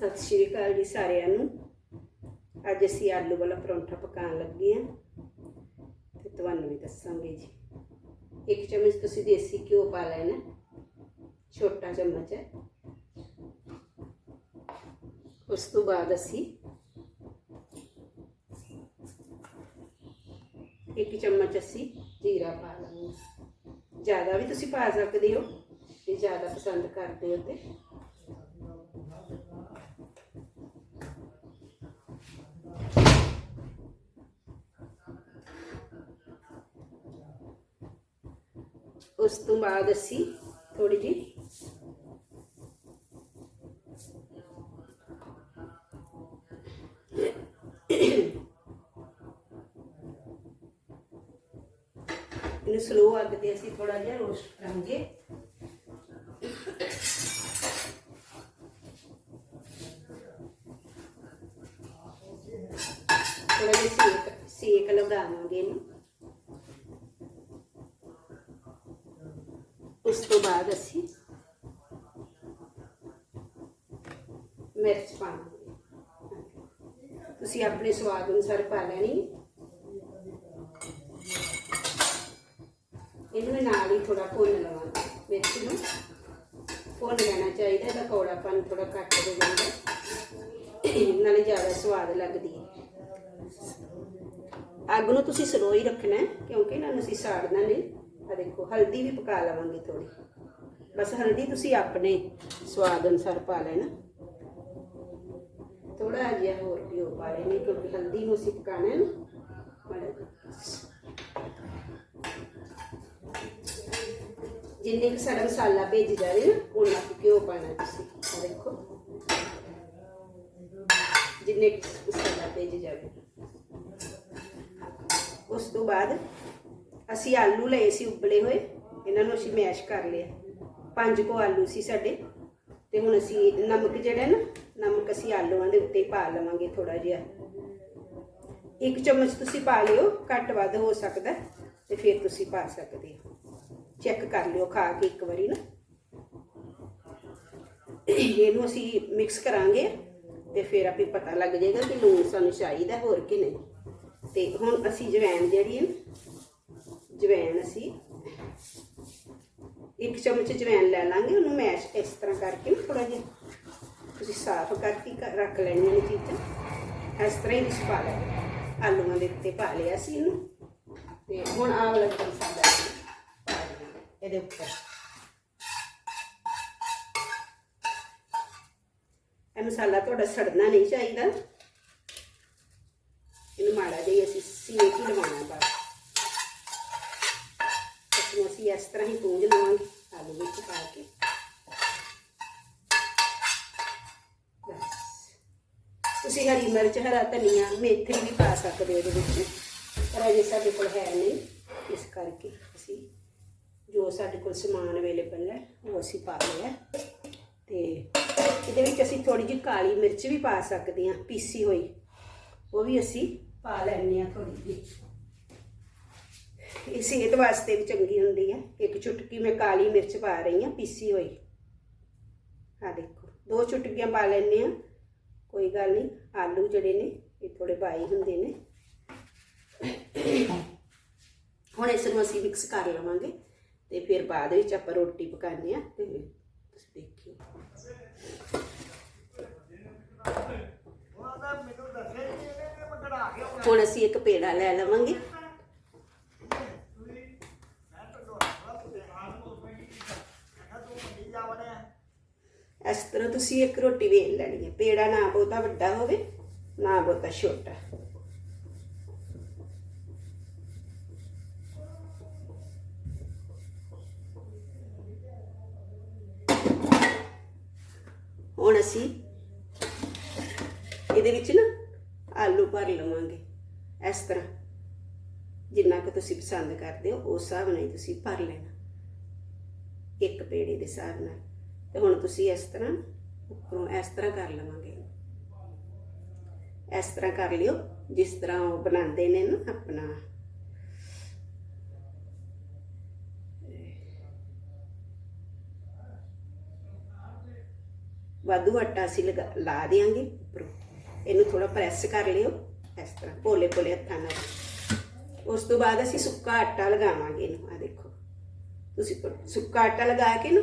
ਸਤਿ ਸ਼੍ਰੀ ਅਕਾਲ ਜੀ ਸਾਰਿਆਂ ਨੂੰ। ਅੱਜ ਅਸੀਂ ਆਲੂ ਵਾਲਾ ਪਰੌਂਠਾ ਪਕਾਉਣ ਲੱਗੇ ਹਾਂ ਤੇ ਤੁਹਾਨੂੰ ਵੀ ਦੱਸਾਂਗੇ ਜੀ। ਇੱਕ ਚਮਚ ਤੁਸੀਂ ਦੇਸੀ ਘਿਓ ਪਾ ਲੈਣਾ, ਛੋਟਾ ਚਮਚ ਹੈ। ਉਸ ਤੋਂ ਬਾਅਦ ਅਸੀਂ ਇੱਕ ਚਮਚ ਅਸੀਂ ਜੀਰਾ ਪਾ ਲਾਂਗੇ ਜ਼ਿਆਦਾ ਵੀ ਤੁਸੀਂ ਪਾ ਸਕਦੇ ਹੋ, ਜੇ ਜ਼ਿਆਦਾ ਪਸੰਦ ਕਰਦੇ ਹੋ ਤੇ। ਉਸ ਤੋਂ ਬਾਅਦ ਅਸੀਂ ਥੋੜੀ ਜਿਹੀ ਇਹਨੂੰ ਸਲੋ ਅੱਗ ਤੇ ਅਸੀਂ ਥੋੜਾ ਜਿਹਾ ਰੋਸਟ ਕਰਾਂਗੇ। ਥੋੜਾ ਜਿਹਾ ਸੇਕ ਸੇਕ ਲਗਾਵਾਂਗੇ ਇਹਨੂੰ। ਉਸ ਤੋਂ ਬਾਅਦ ਅਸੀਂ ਮਿਰਚ ਪਾਵਾਂਗੇ। ਤੁਸੀਂ ਆਪਣੇ ਸਵਾਦ ਅਨੁਸਾਰ ਪਾ ਲੈਣੀ। ਇਹਨੂੰ ਨਾਲ ਹੀ ਥੋੜਾ ਭੁੰਨ ਲਵਾਂਗੇ। ਮਿਰਚ ਨੂੰ ਭੁੰਨ ਲੈਣਾ ਚਾਹੀਦਾ, ਇਹਦਾ ਕੌੜਾਪਨ ਥੋੜਾ ਘੱਟ ਹੋ ਜਾਂਦਾ। ਨਾਲੇ ਜ਼ਿਆਦਾ ਸਵਾਦ ਲੱਗਦੀ ਹੈ। ਅੱਗ ਨੂੰ ਤੁਸੀਂ ਸਲੋ ਹੀ ਰੱਖਣਾ ਕਿਉਂਕਿ ਇਹਨਾਂ ਨੂੰ ਅਸੀਂ ਸਾੜਨਾ ਨਹੀਂ। ਆ ਦੇਖੋ, ਹਲਦੀ ਵੀ ਪਕਾ ਲਵਾਂਗੇ ਥੋੜੀ ਬਸ ਹਲਦੀ ਤੁਸੀਂ ਆਪਣੇ ਸਵਾਦ ਅਨੁਸਾਰ ਪਾ ਲੈਣਾ। ਥੋੜਾ ਜਿਹਾ ਹੋਰ ਘਿਓ ਪਾ ਲੈਣੀ, ਕਿਉਂਕਿ ਹਲਦੀ ਨੂੰ ਅਸੀਂ ਪਕਾਣਾ ਹੈ ਜਿੰਨੇ ਕਿ ਸਾਡਾ ਮਸਾਲਾ ਭੇਜ ਜਾਵੇ ਨਾ ਉਹਨਾਂ ਕੁ ਘਿਓ ਪਾਣਾ ਤੁਸੀਂ। ਆ ਦੇਖੋ। ਜਿੰਨੇ ਕਿ ਮਸਾਲਾ ਭੇਜ ਜਾਵੇ ਉਸ ਤੋਂ ਬਾਅਦ ਅਸੀਂ ਆਲੂ ਲਏ ਸੀ ਉਬਲੇ ਹੋਏ ਇਹਨਾਂ ਨੂੰ ਅਸੀਂ ਮੈਸ਼ ਕਰ ਲਿਆ। ਪੰਜ ਕੋ ਆਲੂ ਸੀ ਸਾਡੇ ਤੇ ਹੁਣ ਅਸੀਂ ਨਮਕ ਜਿਹੜਾ ਨਾ ਨਮਕ ਅਸੀਂ ਆਲੂਆਂ ਦੇ ਉੱਤੇ ਪਾ ਲਵਾਂਗੇ ਥੋੜਾ ਜਿਹਾ। ਇੱਕ ਚਮਚ ਤੁਸੀਂ ਪਾ ਲਿਓ ਘੱਟ ਵੱਧ ਹੋ ਸਕਦਾ ਤੇ ਫਿਰ ਤੁਸੀਂ ਪਾ ਸਕਦੇ ਹੋ। ਚੈੱਕ ਕਰ ਲਿਓ ਖਾ ਕੇ ਇੱਕ ਵਾਰੀ ਨਾ। ਇਹਨੂੰ ਅਸੀਂ ਮਿਕਸ ਕਰਾਂਗੇ ਤੇ ਫਿਰ ਆਪੇ ਪਤਾ ਲੱਗ ਜਾਏਗਾ ਕਿ ਲੂਣ ਸਾਨੂੰ ਚਾਹੀਦਾ ਹੋਰ ਕਿ ਨਹੀਂ। ਤੇ ਹੁਣ ਅਸੀਂ ਜਵੈਣ ਜਿਹੜੀ ਹੈ ਨਾ, ਜਵੈਣ ਅਸੀਂ ਇੱਕ ਚਮਚ ਜਵੈਣ ਲੈ ਲਾਂਗੇ, ਉਹਨੂੰ ਮੈਸ਼ ਇਸ ਤਰ੍ਹਾਂ ਕਰਕੇ ਨਾ ਥੋੜਾ ਜਿਹਾ ਤੁਸੀਂ ਸਾਫ਼ ਕਰਕੇ ਰੱਖ ਲੈਣੀਆਂ ਨੇ ਚੀਜ਼ਾਂ। ਇਸ ਤਰ੍ਹਾਂ ਹੀ ਤੁਸੀਂ ਪਾ ਲੈਣਾ। ਆਲੂਆਂ ਦੇ ਉੱਤੇ ਪਾ ਲਿਆ ਸੀ ਇਹਨੂੰ। ਤੇ ਹੁਣ ਆਹ ਵਾਲਾ ਮਸਾਲਾ ਪਾ ਦੇਣਾ ਇਹਦੇ ਉੱਪਰ। ਇਹ ਮਸਾਲਾ ਤੁਹਾਡਾ ਸੜਨਾ ਨਹੀਂ ਚਾਹੀਦਾ। ਇਹਨੂੰ ਮਾੜਾ ਜਿਹਾ ਅਸੀਂ ਸੇਕ ਹੀ ਲਵਾਉਣਾ ਬਸ। ਅਸੀਂ ਇਸ ਤਰ੍ਹਾਂ ਹੀ ਪੂੰਝ ਲਵਾਂਗੇ ਆਲੂ ਵਿੱਚ ਪਾ ਕੇ। ਬਸ। ਤੁਸੀਂ ਹਰੀ ਮਿਰਚ, ਹਰਾ ਧਨੀਆ, ਮੇਥੀ ਵੀ ਪਾ ਸਕਦੇ ਹੋ ਇਹਦੇ ਵਿੱਚ। ਪਰ ਅਜੇ ਸਾਡੇ ਕੋਲ ਹੈ ਨਹੀਂ। ਇਸ ਕਰਕੇ ਅਸੀਂ ਜੋ ਸਾਡੇ ਕੋਲ ਸਮਾਨ ਅਵੇਲੇਬਲ ਹੈ, ਉਹ ਅਸੀਂ ਪਾ ਲਿਆ ਤੇ ਇਹਦੇ ਵਿੱਚ ਅਸੀਂ ਥੋੜੀ ਜਿਹੀ ਕਾਲੀ ਮਿਰਚ ਵੀ ਪਾ ਸਕਦੇ ਹਾਂ, ਪੀਸੀ ਹੋਈ। ਉਹ ਵੀ ਅਸੀਂ ਪਾ ਲੈਣੇ ਆ ਥੋੜੀ ਜਿਹੀ। ਇਹ ਸਿਹਤ ਵਾਸਤੇ ਵੀ ਚੰਗੀ ਹੁੰਦੀ ਹੈ। ਇੱਕ ਚੁਟਕੀ ਮੈਂ ਕਾਲੀ ਮਿਰਚ ਪਾ ਰਹੀ ਹਾਂ, ਪੀਸੀ ਹੋਈ। ਆ ਦੇਖੋ, ਦੋ ਚੁਟਕੀਆਂ ਪਾ ਲੈਣੇ ਆ ਕੋਈ ਗੱਲ ਨਹੀਂ, ਆਲੂ ਜਿਹੜੇ ਨੇ, ਇਹ ਥੋੜੇ ਬਾਈ ਹੁੰਦੇ ਨੇ। ਹੁਣ ਇਸ ਨੂੰ ਅਸੀਂ ਮਿਕਸ ਕਰ ਲਵਾਂਗੇ ਤੇ ਫਿਰ ਬਾਅਦ ਵਿੱਚ ਆਪਾਂ ਰੋਟੀ ਪਕਾਉਂਦੇ ਆ ਤੇ ਤੁਸੀਂ ਦੇਖਿਓ। ਹੁਣ ਅਸੀਂ ਇੱਕ ਪੇੜਾ ਲੈ ਲਵਾਂਗੇ। ਇਸ ਤਰ੍ਹਾਂ ਤੁਸੀਂ ਇੱਕ ਰੋਟੀ ਵੇਲ ਲੈਣੀ ਹੈ। ਪੇੜਾ ਨਾ ਬਹੁਤਾ ਵੱਡਾ ਹੋਵੇ, ਨਾ ਬਹੁਤਾ ਛੋਟਾ। ਹੁਣ ਅਸੀਂ ਇਹਦੇ ਵਿੱਚ ਨਾ ਆਲੂ ਭਰ ਲਵਾਂਗੇ। ਇਸ ਤਰ੍ਹਾਂ ਜਿੰਨਾ ਕੁ ਤੁਸੀਂ ਪਸੰਦ ਕਰਦੇ ਹੋ, ਉਸ ਹਿਸਾਬ ਨਾਲ ਤੁਸੀਂ ਭਰ ਲੈਣਾ। ਇੱਕ ਪੇੜੇ ਦੇ ਹਿਸਾਬ ਨਾਲ। ਤੇ ਹੁਣ ਤੁਸੀਂ ਇਸ ਤਰ੍ਹਾਂ ਉੱਪਰੋਂ ਇਸ ਤਰ੍ਹਾਂ ਕਰ ਲਵਾਂਗੇ। ਇਸ ਤਰ੍ਹਾਂ ਕਰ ਲਿਓ, ਜਿਸ ਤਰ੍ਹਾਂ ਉਹ ਬਣਾਉਂਦੇ ਨੇ ਨਾ ਆਪਣਾ। ਵਾਧੂ ਆਟਾ ਅਸੀਂ ਲਗਾ, ਲਾ ਦੇਾਂਗੇ ਉੱਪਰੋਂ। ਇਹਨੂੰ ਥੋੜਾ ਪ੍ਰੈਸ ਕਰ ਲਿਓ, ਇਸ ਤਰ੍ਹਾਂ ਭੋਲੇ ਭੋਲੇ ਹੱਥਾਂ ਨਾਲ। ਉਸ ਤੋਂ ਬਾਅਦ ਅਸੀਂ ਸੁੱਕਾ ਆਟਾ ਲਗਾਵਾਂਗੇ ਇਹਨੂੰ ਆ ਦੇਖੋ। ਤੁਸੀਂ ਸੁੱਕਾ ਆਟਾ ਲਗਾ ਕੇ ਨਾ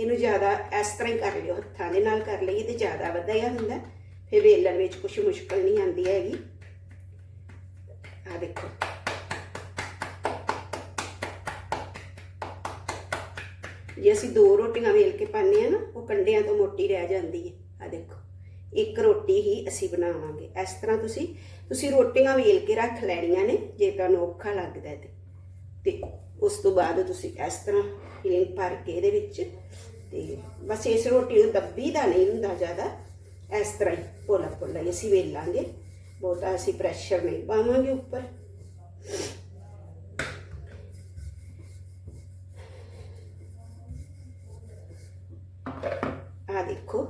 ਇਹਨੂੰ ਜ਼ਿਆਦਾ ਇਸ ਤਰ੍ਹਾਂ ਹੀ ਕਰ ਲਿਓ, ਹੱਥਾਂ ਦੇ ਨਾਲ ਕਰ ਲਈਏ ਤੇ ਜ਼ਿਆਦਾ ਵਧੀਆ ਹੁੰਦਾ। ਫਿਰ ਵੇਲਣ ਵਿੱਚ ਕੁਝ ਮੁਸ਼ਕਲ ਨਹੀਂ ਆਉਂਦੀ ਹੈਗੀ। ਆ ਦੇਖੋ। ਜੇ ਅਸੀਂ ਦੋ ਰੋਟੀਆਂ ਵੇਲ ਕੇ ਪਾਉਂਦੇ ਆ ਨਾ, ਉਹ ਕੰਡਿਆਂ ਤੋਂ ਮੋਟੀ ਰਹਿ ਜਾਂਦੀ ਹੈ। ਆ ਦੇਖੋ। ਇੱਕ ਰੋਟੀ ਹੀ ਅਸੀਂ ਬਣਾਵਾਂਗੇ। ਇਸ ਤਰ੍ਹਾਂ ਤੁਸੀਂ ਤੁਸੀਂ ਰੋਟੀਆਂ ਵੇਲ ਕੇ ਰੱਖ ਲੈਣੀਆਂ ਨੇ, ਜੇ ਤੁਹਾਨੂੰ ਔਖਾ ਲੱਗਦਾ ਹੈ ਤੇ। ਤੇ ਉਸ ਤੋਂ ਬਾਅਦ ਤੁਸੀਂ ਇਸ ਤਰ੍ਹਾਂ ਫਿਲਿੰਗ ਭਰ ਕੇ ਇਹਦੇ ਵਿੱਚ ਤੇ ਬਸ ਇਸ ਰੋਟੀ ਨੂੰ ਦੱਬੀ ਦਾ ਨਹੀਂ ਹੁੰਦਾ ਜ਼ਿਆਦਾ, ਇਸ ਤਰ੍ਹਾਂ ਹੀ ਪੋਲਾ ਪੋਲਾ ਹੀ ਅਸੀਂ ਵੇਲਾਂਗੇ। ਬਹੁਤਾ ਅਸੀਂ ਪ੍ਰੈਸ਼ਰ ਨਹੀਂ ਪਾਵਾਂਗੇ ਉੱਪਰ। ਆ ਦੇਖੋ,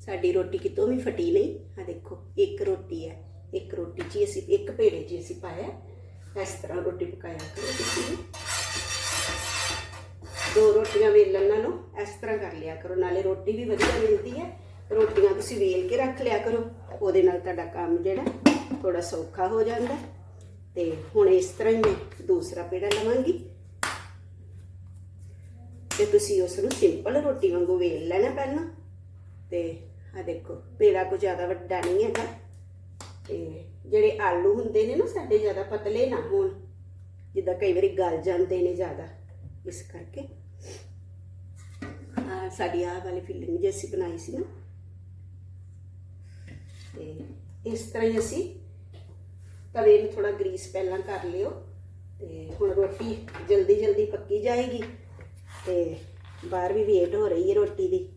ਸਾਡੀ ਰੋਟੀ ਕਿਤੋਂ ਵੀ ਫਟੀ ਨਹੀਂ। ਆ ਦੇਖੋ, ਇੱਕ ਰੋਟੀ ਹੈ, ਇੱਕ ਰੋਟੀ 'ਚ ਹੀ ਅਸੀਂ, ਇੱਕ ਪੇੜੇ 'ਚ ਅਸੀਂ ਪਾਇਆ। ਇਸ ਤਰ੍ਹਾਂ ਰੋਟੀ ਪਕਾਇਆ ਕਰੋ ਤੁਸੀਂ। ਦੋ ਰੋਟੀਆਂ ਵੇਲਣ ਨਾਲੋਂ ਇਸ ਤਰ੍ਹਾਂ ਕਰ ਲਿਆ ਕਰੋ। ਨਾਲੇ ਰੋਟੀ ਵੀ ਵਧੀਆ ਮਿਲਦੀ ਹੈ। ਰੋਟੀਆਂ ਤੁਸੀਂ ਵੇਲ ਕੇ ਰੱਖ ਲਿਆ ਕਰੋ। ਉਹਦੇ ਨਾਲ ਤੁਹਾਡਾ ਕੰਮ ਜਿਹੜਾ ਥੋੜਾ ਸੌਖਾ ਹੋ ਜਾਂਦਾ। ਤੇ ਹੁਣ ਇਸ ਤਰ੍ਹਾਂ ਹੀ ਮੈਂ ਦੂਸਰਾ ਪੇੜਾ ਲਵਾਂਗੀ। ਤੇ ਤੁਸੀਂ ਉਸ ਨੂੰ ਸਿੰਪਲ ਰੋਟੀ ਵਾਂਗੂ ਵੇਲ ਲੈਣਾ ਪਹਿਲਾਂ। ਤੇ ਆ ਦੇਖੋ, ਪੇੜਾ ਕੋ ਜ਼ਿਆਦਾ ਵੱਡਾ ਨਹੀਂ ਹੈਗਾ। ਤੇ ਜਿਹੜੇ ਆਲੂ ਹੁੰਦੇ ਨੇ ਨਾ ਸਾਡੇ ਜ਼ਿਆਦਾ ਪਤਲੇ ਨਾ ਹੋਣ, ਜਿੱਦਾਂ ਕਈ ਵਾਰੀ ਗਲ ਜਾਂਦੇ ਨੇ ਜ਼ਿਆਦਾ, ਇਸ ਕਰਕੇ। ਆ ਸਾਡੀ ਆਹ ਵਾਲੀ ਫਿਲਿੰਗ ਜੇ ਅਸੀਂ ਬਣਾਈ ਸੀ ਨਾ। ਤੇ ਇਸ ਤਰ੍ਹਾਂ ਹੀ ਅਸੀਂ ਤਵੇ ਨੂੰ ਥੋੜਾ ਗਰੀਸ ਪਹਿਲਾਂ ਕਰ ਲਿਓ, ਤੇ ਹੁਣ ਰੋਟੀ ਜਲਦੀ ਜਲਦੀ ਪੱਕੀ ਜਾਏਗੀ, ਤੇ ਬਾਹਰ ਵੀ ਵੇਟ ਹੋ ਰਹੀ ਹੈ ਰੋਟੀ ਦੀ,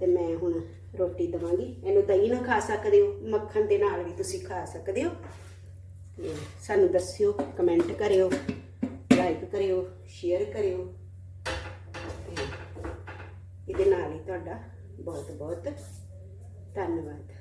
ਤੇ ਮੈਂ ਹੁਣ ਰੋਟੀ ਦਵਾਂਗੀ। ਇਹਨੂੰ ਦਹੀਂ ਨਾਲ ਖਾ ਸਕਦੇ ਹੋ, ਮੱਖਣ ਦੇ ਨਾਲ ਵੀ ਤੁਸੀਂ ਖਾ ਸਕਦੇ ਹੋ। ਤੇ ਸਾਨੂੰ ਦੱਸਿਓ ਕਮੈਂਟ ਕਰਿਓ ਲਾਈਕ ਕਰਿਓ ਸ਼ੇਅਰ ਕਰਿਓ। ਤੇ ਇਹਦੇ ਨਾਲ ਹੀ ਤੁਹਾਡਾ ਬਹੁਤ ਬਹੁਤ ਧੰਨਵਾਦ।